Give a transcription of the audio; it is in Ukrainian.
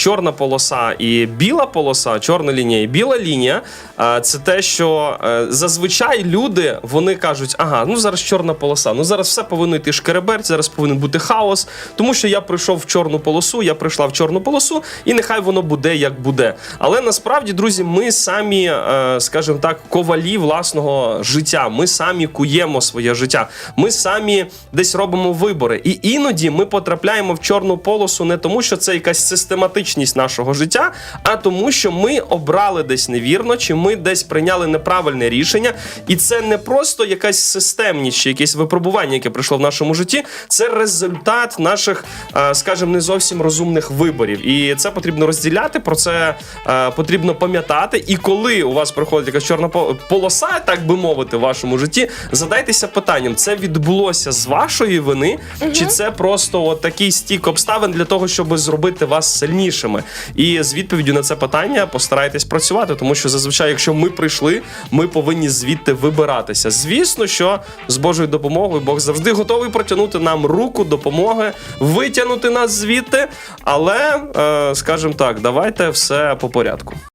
чорна полоса і біла полоса, чорна лінія і біла лінія. е, Це те, що е, зазвичай люди вони кажуть, ага, ну зараз чорна полоса, ну зараз все повинно йти шкереберть, зараз повинен бути хаос, тому що я прийшов в чорну полосу, я прийшла в чорну полосу, і нехай воно буде як буде. Але насправді, друзі, ми самі, е, скажімо так, ковалі власного життя. Ми самі куємо своє життя. Ми самі десь робимо вибори. І іноді ми потрапляємо в чорну полосу не тому, що це якась систематичність нашого життя, а тому, що ми обрали десь невірно, чи ми десь прийняли неправильне рішення. І це не просто якась системність чи якесь випробування, яке прийшло в нашому житті. Це результат наших, е, скажімо, не зовсім розумних виборів. І це потрібно розділяти. Про це е, потрібно пам'ятати. І коли у вас приходить якась чорна по- полоса, так би мовити, в вашому житті, задайтеся питанням: це відбулося з вашої вини, чи це просто от такий стік обставин для того, щоб зробити вас сильнішими? І з відповіддю на це питання постарайтесь працювати, тому що зазвичай, якщо ми прийшли, ми повинні звідти вибиратися. Звісно, що з Божою допомогою Бог завжди готовий протягнути нам руку допомоги, витягнути нас звідти. Але, е, скажімо так, давайте все по порядку.